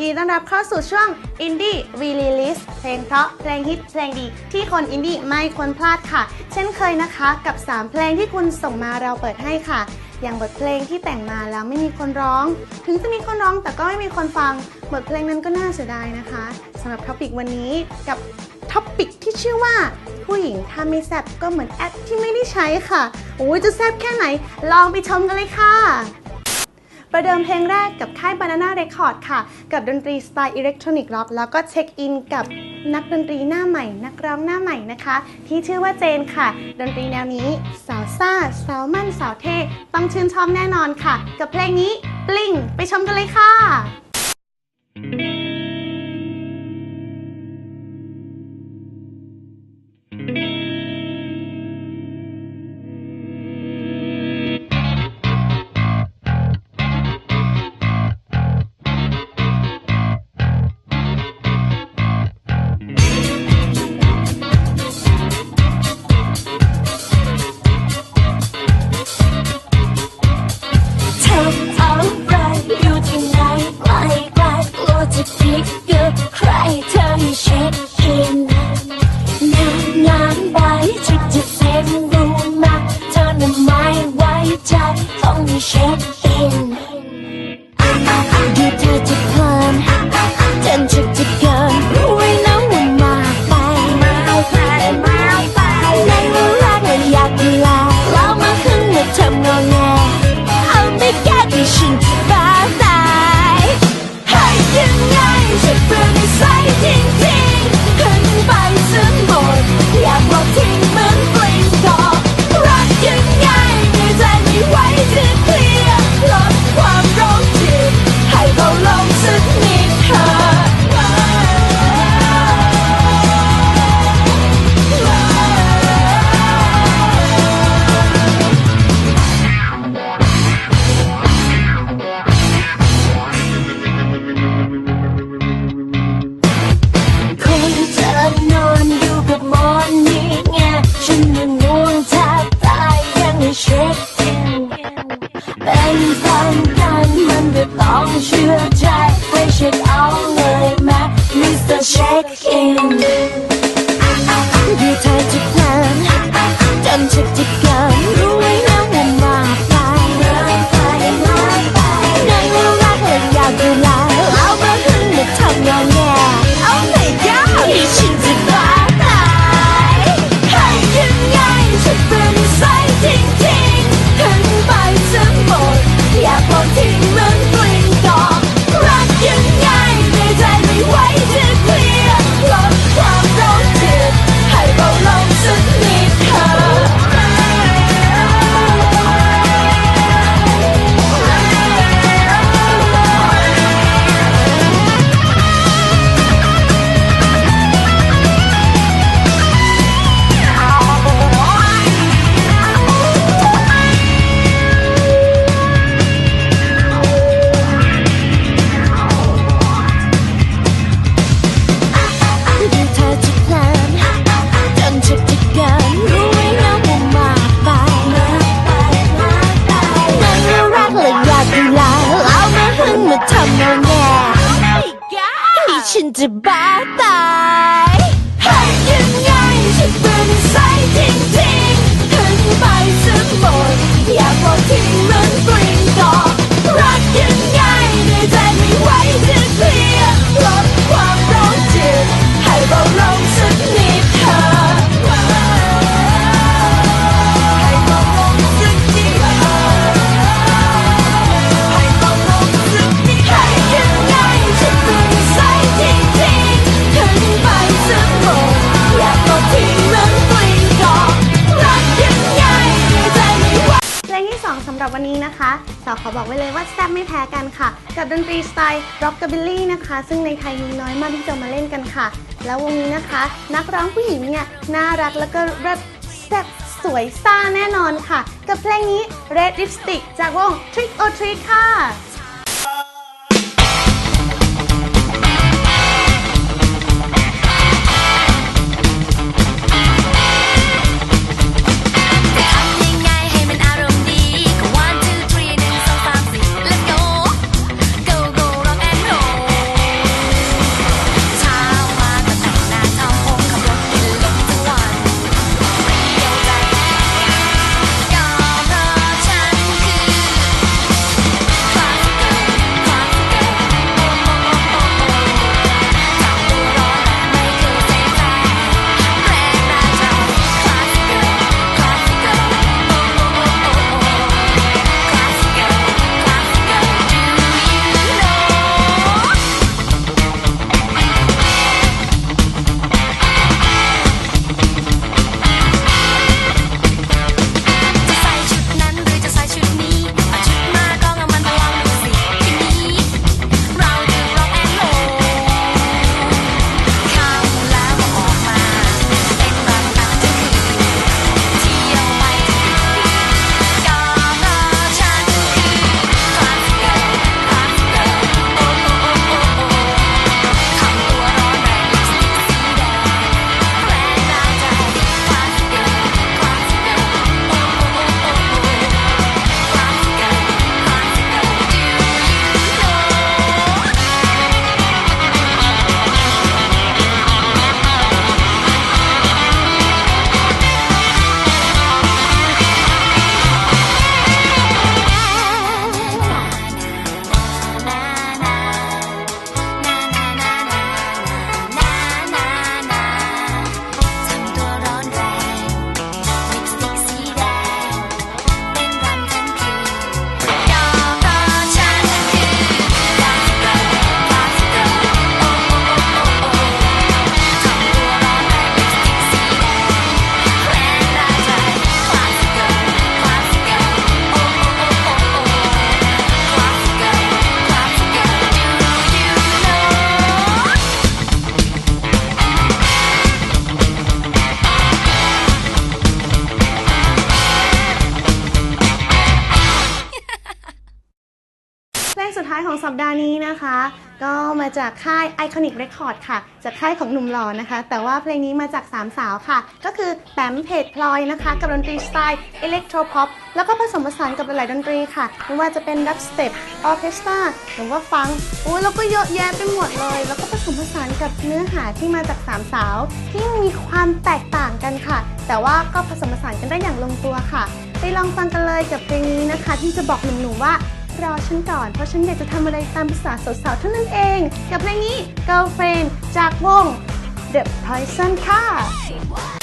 ยินดีต้อนรับเข้าสู่ช่วง Indie Release เพลงเพราะเพลงฮิตเพลงดี ที่คนอินดี้ไม่ควรพลาดค่ะ เช่นเคยนะคะกับ 3 เพลงที่คุณส่งมาเราเปิดให้ค่ะ อย่างบทเพลงที่แต่งมาแล้วไม่มีคนร้อง ถึงจะมีคนร้องแต่ก็ไม่มีคนฟัง บทเพลงนั้นก็น่าเสียดายนะคะสำหรับท็อปิกวันนี้กับท็อปิกที่ชื่อว่า ผู้หญิงถ้าไม่แซบก็เหมือนแอปที่ไม่ได้ใช้ค่ะโอ้ยจะแซบแค่ไหน ลองไปชมกันเลยค่ะ ประเดิมเพลงแรกกับค่าย Banana Record ค่ะ กับดนตรีสไตล์อิเล็กทรอนิกส์ร็อกแล้วก็เช็คอินกับนักดนตรีหน้าใหม่ นักร้องหน้าใหม่นะคะ ที่ชื่อว่าเจนค่ะ ดนตรีแนวนี้สาวซ่าสาวมั่นสาวเท่ต้องชื่นชอบแน่นอนค่ะ กับเพลงนี้ปลิงไปชมกันเลยค่ะท ก็ต้ รับวันนี้นะคะ สาวขอบอกไว้เลยว่าแซ่บไม่แพ้กันค่ะ กับดนตรีสไตล์ร็อกกับบิลลี่นะคะ ซึ่งในไทยมีน้อยมากที่จะมาเล่นกันค่ะ แล้ววงนี้นะคะ นักร้องผู้หญิงเนี่ยน่ารักแล้วก็รัดแซ่บสวยซ่าแน่นอนค่ะ กับเพลงนี้ red lipstick จากวง trick or treat ค่ะ ลสุดท้ายของสัปดาห์นี้นะคะ ก็มาจากค่าย Iconic Record ค่ะ จากค่ายของหนุ่มหล่อนะคะ แต่ว่าเพลงนี้มาจากสามสาวค่ะ ก็คือแปมเพจพลอยนะคะ กับดนตรีสไตล์อิเล็กโทร o p แล้วก็ผสมผสานกับหลายๆดนตรีค่ะไม่ว่าจะเป็นดับสเต็ปออเคสตราหรือว่าฟังอุ้ยแล้วก็เยอะแยะไปหมดเลย แล้วก็ผสมผสานกับเนื้อหาที่มาจากสามสาว ที่มีความแตกต่างกันค่ะ แต่ว่าก็ผสมผสานกันได้อย่างลงตัวค่ะ ไปลองฟังกันเลยกับเพลงนี้นะคะ ที่จะบอกหนุ่มๆว่า รอฉันก่อน เพราะฉันอยากจะทำอะไรตามภาษาสาวๆเท่านั้นเอง กับเพลงนี้ Girlfriend จากวง The Poison ค่ะ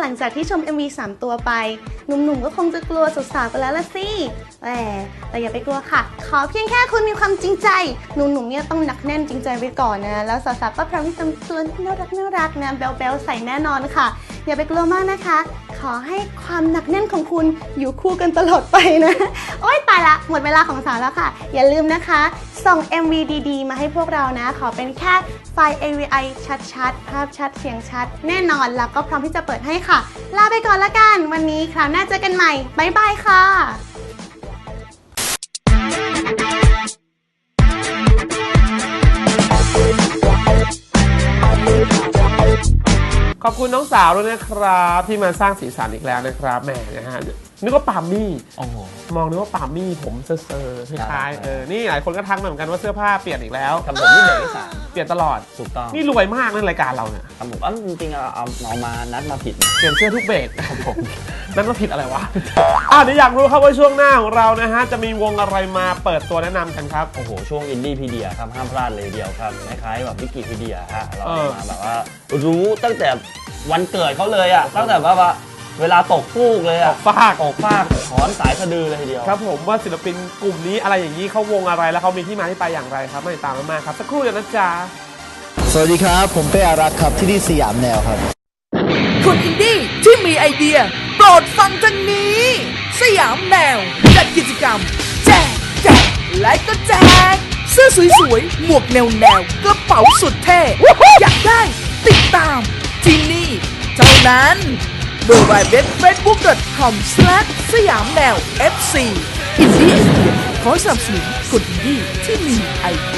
หลังจากที่ชม MV 3 ตัวไป หนุ่มๆ ก็คงจะกลัวสาวๆกันแล้วละสิแหมแต่อย่าไปกลัวค่ะ ขอเพียงแค่คุณมีความจริงใจ หนุ่มๆ เนี่ยต้องหนักแน่นจริงใจไว้ก่อนนะ แล้วสาวๆ ก็พร้อมที่จะตัวน่ารักน่ารักนะเบลๆใส่แน่นอนค่ะ อย่าไปกลัวมากนะคะ ขอให้ความหนักแน่นของคุณอยู่คู่กันตลอดไปนะ โอ๊ยตายละ หมดเวลาของสาวแล้วค่ะ อย่าลืมนะคะ ส่ง MV ดีๆ มาให้พวกเรานะ ขอเป็นแค่ ฟล์ AVI ชัดๆ ภาพชัดเสียงชัด แน่นอนแล้วก็พร้อมที่จะเปิดให้ค่ะ ลาไปก่อนละกัน วันนี้คราวหน้าเจอกันใหม่ บ๊ายบายค่ะขอบคุณน้องสาวด้วยนะครับ ที่มาสร้างสีสันอีกแล้วนะครับแหมนะฮะ นึกว่าปาล์มมี่ โอ้โห มองนึกว่าปาล์มมี่ผมเซอร์ๆคล้ายใช่ๆเออ นี่หลายคนก็ทักมาเหมือนกันว่าเสื้อผ้าเปลี่ยนอีกแล้วครับผมนี่เบรกที่สามเปลี่ยนตลอด ถูกต้องนี่รวยมากในะรายการเราเนี่ยครับผมอ้าวจริงๆเอาเอาเอามานัดมาผิดนะเปลี่ยนเสื้อทุกเบรกครับผมนั่นว่าผิดอะไรวะ อ่าเดี๋ยวอยากรู้ครับว่าช่วงหน้าของเรานะฮะจะมีวงอะไรมาเปิดตัวแนะนำกันครับ โอ้โห ช่วงอินดี้พีเดียครับห้ามพลาดเลยทีเดียวครับคล้ายๆแบบวิกิพีเดียฮะเราเออ มาแบบว่ารู้ตั้งแต่วันเกิดเขาเลยอะตั้งแต่ว่าว่า เวลาตกฟูกเลยอะฟากตกฟากถอนสายสะดือเลยทีเดียว ครับผมว่าศิลปินกลุ่มนี้อะไรอย่างนี้เขาวงอะไรแล้วเขามีที่มาที่ไปอย่างไรครับมาติดตามมากๆครับ สักครู่เดียวนะจ๊ะสวัสดีครับ ผมเป้อารักษ์ครับที่นี่สยามแนวครับคนอินดี้ที่มีไอเดีย โปรดฟังทางนี้ สยามแนวจัดกิจกรรม แจกแจกและก็แจกเสื้อสวยๆ หมวกแนวแนวกระเป๋าสุดเท่ อยากได้ ติดตามที่นี่เท่านั้น w w w f a c e b o o k c o m สยามแนว FC อินดี้ไอเดียขอสนับสนุนคนดีที่มีไอเดีย